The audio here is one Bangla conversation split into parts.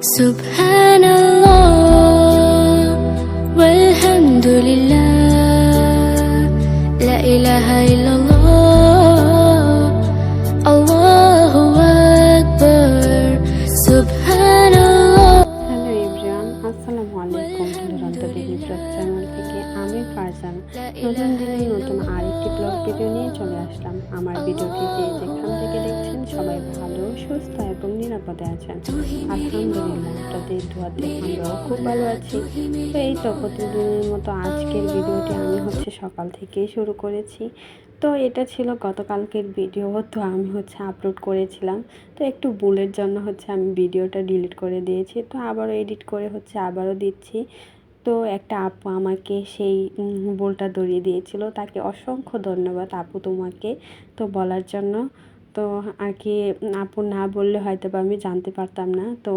Subhan দুরন্ত দিদি ব্লগ চ্যানেল থেকে আমি ফারজান। নতুন দিনে নতুন আরেকটি ব্লগ ভিডিও নিয়ে চলে আসলাম। আমার ভিডিওটি যে যেখান থেকে দেখছেন, সবাই ভালো, সুস্থ এবং নিরাপদে আছেন। আলহামদুলিল্লাহ, আপনাদের দোয়াতে আমরাও খুব ভালো আছি। তো এই তো প্রতিদিনের মতো আজকের ভিডিওটি আমি হচ্ছে সকাল থেকেই শুরু করেছি। তো এটা ছিল গতকালকের ভিডিও তো আমি হচ্ছে আপলোড করেছিলাম। তো একটু ভুলের জন্য হচ্ছে আমি ভিডিওটা ডিলিট করে দিয়েছি। তো আবারও এডিট করে হচ্ছে আবারও দিচ্ছি। তো একটা আপু আমাকে সেই ভুলটা ধরিয়ে দিয়েছিল। তাকে অসংখ্য ধন্যবাদ আপু তোমাকে তো বলার জন্য। তো আর কি আপু না বললে হয়তো বা আমি জানতে পারতাম না। তো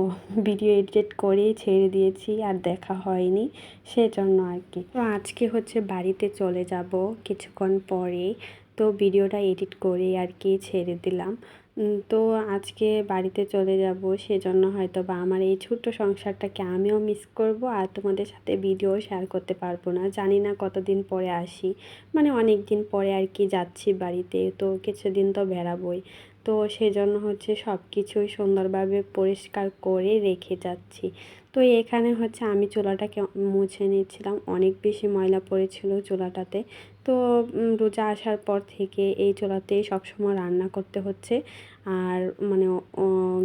ভিডিও এডিট করে ছেড়ে দিয়েছি, আর দেখা হয়নি সেজন্য আর কি। তো আজকে হচ্ছে বাড়িতে চলে যাব কিছুক্ষণ পরে তো ভিডিওটা এডিট করে আর কি ছেড়ে দিলাম। তো আজকে বাড়িতে চলে যাব, সেজন্য হয়তো বা আমার এই ছোট্ট সংসারটাকে আমিও মিস করব আর তোমাদের সাথে ভিডিও শেয়ার করতে পারব না। জানি না কতদিন পরে আসি মানে অনেক দিন পরে আর কি যাচ্ছি বাড়িতে, তো কিছুদিন তো বেড়াবই। তো সেজন্য হচ্ছে সব কিছুই সুন্দরভাবে পরিষ্কার করে রেখে যাচ্ছি। তো এখানে হচ্ছে আমি চুলাটাকে মুছে নিচ্ছিলাম। অনেক বেশি ময়লা পড়েছিল চুলাটাতে। তো রোজা আসার পর থেকে এই চুলাতেই সবসময় রান্না করতে হচ্ছে। আর মানে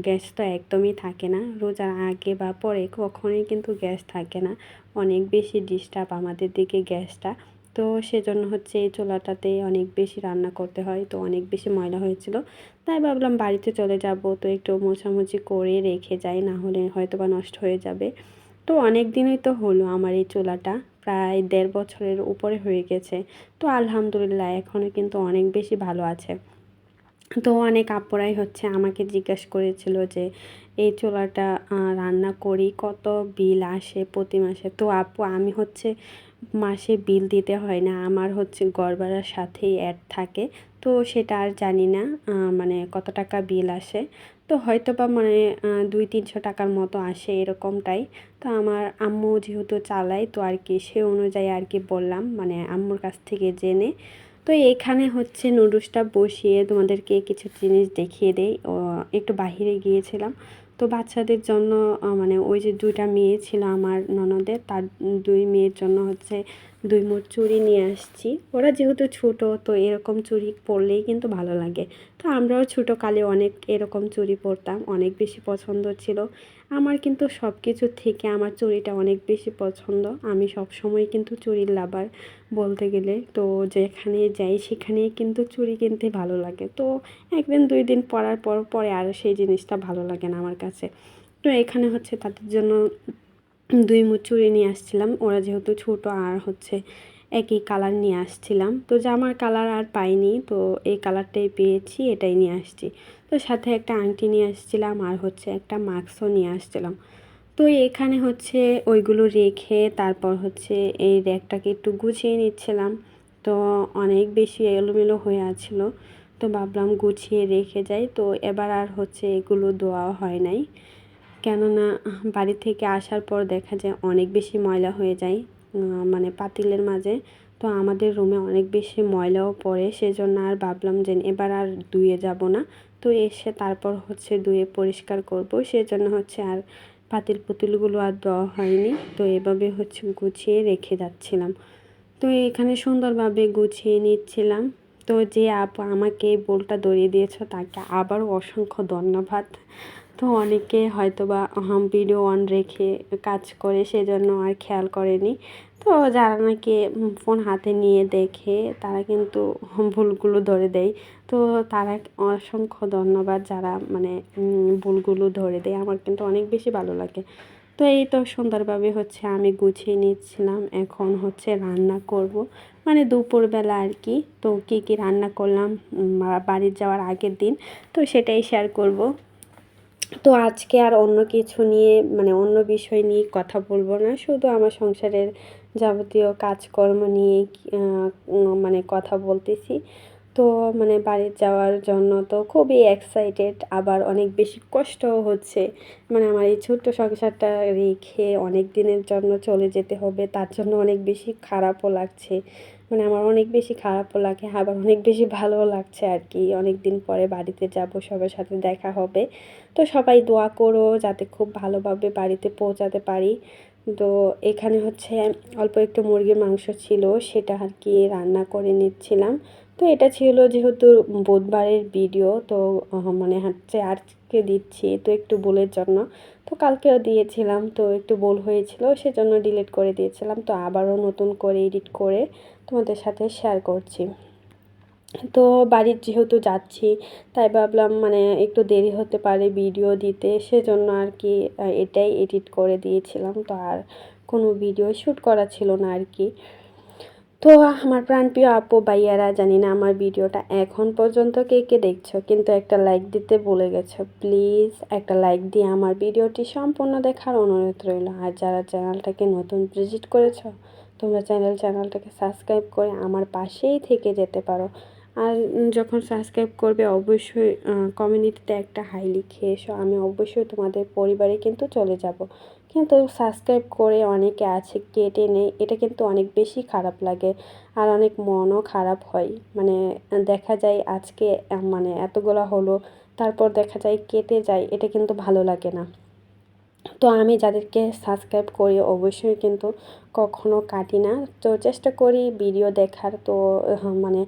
গ্যাস তো একদমই থাকে না। রোজার আগে বা পরে কখনোই কিন্তু গ্যাস থাকে না। অনেক বেশি ডিস্টার্ব আমাদের দিকে গ্যাসটা। তো সেজন্য হচ্ছে এই চোলাটাতে অনেক বেশি রান্না করতে হয়। তো অনেক বেশি ময়লা হয়েছিল। তাই ভাবলাম বাড়িতে চলে যাব। তো একটু মোছামুছি করে রেখে যাই, না হলে হয়তো বা নষ্ট হয়ে যাবে। তো অনেক দিনই তো হলো আমার এই চোলাটা প্রায় দেড় বছরের উপরে হয়ে গেছে। তো আলহামদুলিল্লাহ এখনও কিন্তু অনেক বেশি ভালো আছে। তো অনেক আপুরাই হচ্ছে আমাকে জিজ্ঞেস করেছিল যে, এই চোলাটা রান্না করি কত বিল আসে প্রতি মাসে? তো আপু, আমি হচ্ছে মাসে বিল দিতে হয় না। আমার হচ্ছে গড় সাথেই অ্যাড থাকে। তো সেটা আর জানি না মানে কত টাকা বিল আসে। তো হয়তো বা মানে দুই তিনশো টাকার মতো আসে এরকমটাই। তো আমার আম্মু যেহেতু চালায়, তো আর কি সে অনুযায়ী আর কি বললাম মানে আম্মুর কাছ থেকে জেনে। তো এখানে হচ্ছে নুডলসটা বসিয়ে তোমাদেরকে কিছু জিনিস দেখিয়ে ও, একটু বাহিরে গিয়েছিলাম। তো বাচ্চাদের জন্য মানে ওই যে দুইটা মেয়ে ছিল আমার ননদের, তার দুই মেয়ের জন্য হচ্ছে দুই মোট চুড়ি নিয়ে আসছি। ওরা যেহেতু ছোট, তো এরকম চুড়ি পরলেই কিন্তু ভালো লাগে। তো আমরাও ছোটো কালে অনেক এরকম চুড়ি পরতাম, অনেক বেশি পছন্দ ছিল। আমার কিন্তু সব কিছুর থেকে আমার চুড়িটা অনেক বেশি পছন্দ। আমি সব সময় কিন্তু চুড়ির লাভার বলতে গেলে। তো যেখানে যাই সেখানেই কিন্তু চুড়ি কিনতে ভালো লাগে। তো একদিন দুই দিন পরার পর, পরে আর সেই জিনিসটা ভালো লাগে না আমার কাছে। তো এখানে হচ্ছে তাদের জন্য দুই মুঠ চুড়ি নিয়ে আসছিলাম। ওরা যেহেতু ছোট, আর হচ্ছে একই কালার নিয়ে আসছিলাম। তো জামার কালার আর পাইনি, তো এই কালারটাই পেয়েছি, এটাই নিয়ে আসছি। তো সাথে একটা আংটি নিয়ে আসছিলাম, আর হচ্ছে একটা মাস্কও নিয়ে আসছিলাম। তো এখানে হচ্ছে ওইগুলো রেখে তারপর হচ্ছে এই র্যাকটাকে একটু গুছিয়ে নিচ্ছিলাম। তো অনেক বেশি এলোমেলো হয়ে আছিল। তো ভাবলাম গুছিয়ে রেখে যাই। তো এবার আর হচ্ছে এগুলো দেওয়া হয় নাই। কেননা বাড়ি থেকে আসার পর দেখা যায় অনেক বেশি ময়লা হয়ে যায় মানে পাতিলের মাঝে। তো আমাদের রুমে অনেক বেশি ময়লাও পড়ে, সেজন্য আর ভাবলাম যে এবার আর ধুয়ে যাব না। তো এসে তারপর হচ্ছে ধুয়ে পরিষ্কার করব, সেজন্য হচ্ছে আর পাতিল পুতুলগুলো আর দেওয়া হয়নি। তো এভাবে হচ্ছে গুছিয়ে রেখে যাচ্ছিলাম। তো এখানে সুন্দরভাবে গুছিয়ে নিচ্ছিলাম। তো যে আপু আমাকে বোলটা ধরিয়ে দিয়েছ, তাকে আবারও অসংখ্য ধন্যবাদ। তো অনেকে হয়তো বা ভিডিও অন রেখে কাজ করে, সেজন্য আর খেয়াল করেনি। তো যারা নাকি ফোন হাতে নিয়ে দেখে, তারা কিন্তু ভুলগুলো ধরে দেয়। তো তারা অসংখ্য ধন্যবাদ যারা মানে ভুলগুলো ধরে দেয়। আমার কিন্তু অনেক বেশি ভালো লাগে। তো এই তো সুন্দরভাবে হচ্ছে আমি গুছিয়ে নিচ্ছিলাম। এখন হচ্ছে রান্না করব। মানে দুপুরবেলা আর কি। তো কী কী রান্না করলাম বাড়ির যাওয়ার আগের দিন, তো সেটাই শেয়ার করব। তো আজকে আর অন্য কিছু নিয়ে মানে অন্য বিষয় নিয়ে কথা বলব না। শুধু আমার সংসারের যাবতীয় কাজকর্ম নিয়ে মানে কথা বলতেছি। তো মানে বাড়ি যাওয়ার জন্য তো খুবই এক্সাইটেড আবার অনেক বেশি কষ্টও হচ্ছে। মানে আমার এই ছোট্ট সংসারটা রেখে অনেক দিনের জন্য চলে যেতে হবে, তার জন্য অনেক বেশি খারাপও লাগছে। মানে আমার অনেক বেশি খারাপও লাগে, আবার অনেক বেশি ভালোও লাগছে আর কি। অনেক দিন পরে বাড়িতে যাব, সবার সাথে দেখা হবে। তো সবাই দোয়া করো যাতে খুব ভালোভাবে বাড়িতে পৌঁছাতে পারি। তো এখানে হচ্ছে অল্প একটু মুরগির মাংস ছিল, সেটা আর কি রান্না করে নিচ্ছিলাম। তো এটা ছিল যেহেতু বুধবারের ভিডিও, তো মানে হচ্ছে আজকে দিচ্ছি, তো একটু ভুলের জন্য। তো কালকেও দিয়েছিলাম, তো একটু ভুল হয়েছিল, সেজন্য ডিলিট করে দিয়েছিলাম। তো আবারও নতুন করে এডিট করে তোমাদের সাথে শেয়ার করছি। তো বাড়ির যেহেতু যাচ্ছি, তাই ভাবলাম মানে একটু দেরি হতে পারে ভিডিও দিতে, সেজন্য আর কি এটাই এডিট করে দিয়েছিলাম। তো আর কোনো ভিডিও শ্যুট করা ছিল না আর কি। তো আমার প্রাণপ্রিয় আপু, ভাইয়ারা, জানি না আমার ভিডিওটা এখন পর্যন্ত কে কে দেখছ, কিন্তু একটা লাইক দিতে ভুলে গেছো। প্লিজ একটা লাইক দিয়ে আমার ভিডিওটি সম্পূর্ণ দেখার অনুরোধ রইল। আর যারা চ্যানেলটাকে নতুন ভিজিট করেছ, তোমরা চ্যানেল চ্যানেলটাকে সাবস্ক্রাইব করে আমার পাশেই থেকে যেতে পারো। আর যখন সাবস্ক্রাইব করবে, অবশ্যই কমিউনিটিতে একটা হাই লিখে এসো আমি অবশ্যই তোমাদের পরিবারে কিন্তু চলে যাব। কিন্তু সাবস্ক্রাইব করে অনেকে আছে কেটে নেই এটা কিন্তু অনেক বেশি খারাপ লাগে আর অনেক মনও খারাপ হয়। মানে দেখা যায় আজকে মানে এতগুলো হলো, তারপর দেখা যায় কেটে যায়, এটা কিন্তু ভালো লাগে না। তো আমি যাদেরকে সাবস্ক্রাইব করি অবশ্যই কিন্তু কখনো কাটি না। তো চেষ্টা করি ভিডিও দেখার, তো মানে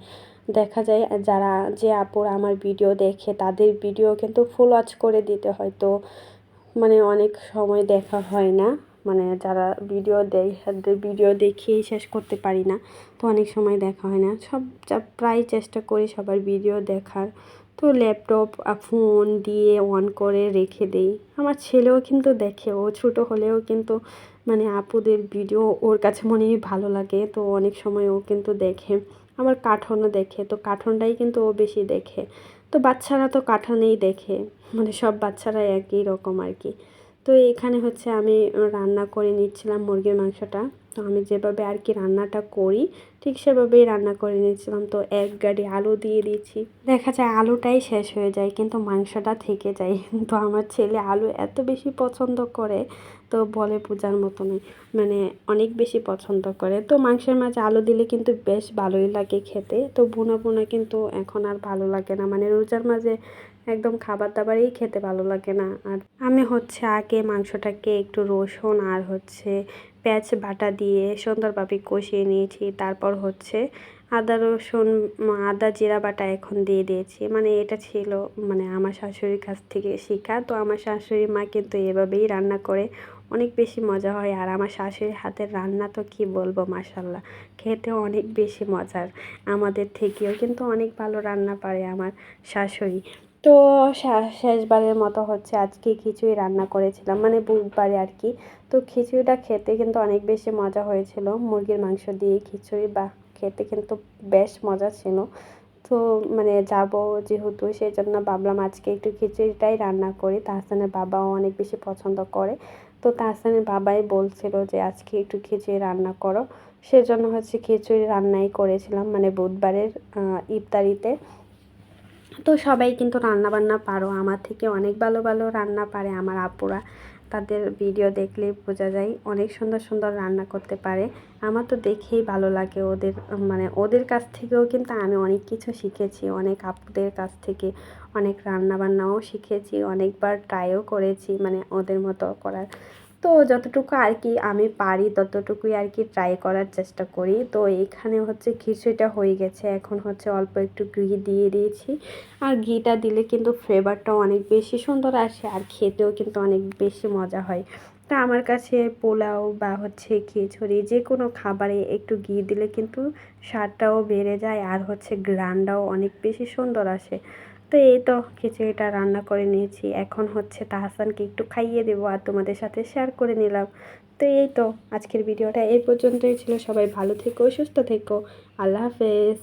দেখা যায় যারা, যে আপুর আমার ভিডিও দেখে তাদের ভিডিও কিন্তু ফুল ওয়াচ করে দিতে হয়। তো মানে অনেক সময় দেখা হয় না। মানে যারা ভিডিও দেয় ভিডিও দেখিয়েই শেষ করতে পারি না। তো অনেক সময় দেখা হয় না। সব প্রায় চেষ্টা করি সবার ভিডিও দেখার। তো ল্যাপটপ ফোন দিয়ে অন করে রেখে দেই। আমার ছেলেও কিন্তু দেখে। ও ছোটো হলেও কিন্তু মানে আপুদের ভিডিও ওর কাছে মনে হয় ভালো লাগে। তো অনেক সময় ও কিন্তু দেখে। আমার কার্টুনও দেখে। তো কার্টুনটাই কিন্তু ও বেশি দেখে। তো বাচ্চারা তো কাঠানেই দেখে। মানে সব বাচ্চারা একই রকম আর কি। তো এখানে হচ্ছে আমি রান্না করে নিচ্ছিলাম মুরগির মাংসটা। তো আমি যেভাবে আর কি রান্নাটা করি, ঠিক সেভাবেই রান্না করে নিচ্ছিলাম। তো এক গাড়ি আলু দিয়ে দিয়েছি দেখা যায় আলুটাই শেষ হয়ে যায়, কিন্তু মাংসটা থেকে যায়। তো আমার ছেলে আলু এত বেশি পছন্দ করে, তো বলে পূজার মতনই মানে অনেক বেশি পছন্দ করে। তো মাংসের মাঝে আলু দিলে কিন্তু বেশ ভালোই লাগে খেতে। তো বোনা বোনা কিন্তু এখন আর ভালো লাগে না। মানে রোজার মাঝে একদম খাবার দাবারই খেতে ভালো লাগে না। আর আমি হচ্ছে আগে মাংসটাকে একটু রসুন আর হচ্ছে পেঁয়াজ বাটা দিয়ে সুন্দরভাবে কষিয়ে নিয়েছি। তারপর হচ্ছে আদা রসুন আদা জিরা বাটা এখন দিয়ে দিয়েছি। মানে এটা ছিল মানে আমার শাশুড়ির কাছ থেকে শেখা। তো আমার শাশুড়ি মা কিন্তু এভাবেই রান্না করে। অনেক বেশি মজা হয়। আর আমার শাশুড়ির হাতের রান্না তো কি বলব মাসাল্লাহ খেতে অনেক বেশি মজার। আমাদের থেকেও কিন্তু অনেক ভালো রান্না পারে আমার শাশুড়ি। তো শেষবারের মতো হচ্ছে আজকে খিচুড়ি রান্না করেছিলাম মানে বুধবারে আর কি তো খিচুড়িটা খেতে কিন্তু অনেক বেশি মজা হয়েছিল, মুরগির মাংস দিয়ে খিচুড়ি বা খেতে কিন্তু বেশ মজা ছিল। তো মানে যাব যেহেতু, সেই জন্য ভাবলাম আজকে একটু খিচুড়িটাই রান্না করি। তাহসানের বাবাও অনেক বেশি পছন্দ করে। তো তাহসানের বাবাই বলছিল যে, আজকে একটু খিচুড়ি রান্না করো। সেজন্য হচ্ছে খিচুড়ি রান্নাই করেছিলাম মানে বুধবারের ইফতারিতে। তো সবাই কিন্তু রান্না বান্না পারো। আমার থেকে অনেক ভালো ভালো রান্না পারে আমার আপুরা। তাদের ভিডিও দেখলেই বোঝা যায় অনেক সুন্দর সুন্দর রান্না করতে পারে। আমার তো দেখেই ভালো লাগে ওদের মানে ওদের কাছ থেকেও কিন্তু আমি অনেক কিছু শিখেছি। অনেক আপুদের কাছ থেকে অনেক রান্না বান্নাও শিখেছি। অনেকবার ট্রাইও করেছি মানে ওদের মতো করার। তো যতটুকু আর কি আমি পারি, ততটুকুই আর কি ট্রাই করার চেষ্টা করি। তো এখানে হচ্ছে খিচুড়িটা হয়ে গেছে। এখন হচ্ছে অল্প একটু ঘি দিয়ে দিয়েছি। আর ঘিটা দিলে কিন্তু ফ্লেভারটাও অনেক বেশি সুন্দর আসে আর খেতেও কিন্তু অনেক বেশি মজা হয়। তা আমার কাছে পোলাও বা হচ্ছে খিচুড়ি যে কোনো খাবারে একটু ঘি দিলে কিন্তু স্বাদটাও বেড়ে যায় আর হচ্ছে গ্রানটাও অনেক বেশি সুন্দর আসে। তো এই তো, খিচুড়িটা রান্না করে নিয়েছি। এখন হচ্ছে তাহসানকে একটু খাইয়ে দেবো আর তোমাদের সাথে শেয়ার করে নিলাম। তো এই তো, আজকের ভিডিওটা এই পর্যন্তই ছিল। সবাই ভালো থেকো, সুস্থ থেকো। আল্লাহ হাফেজ।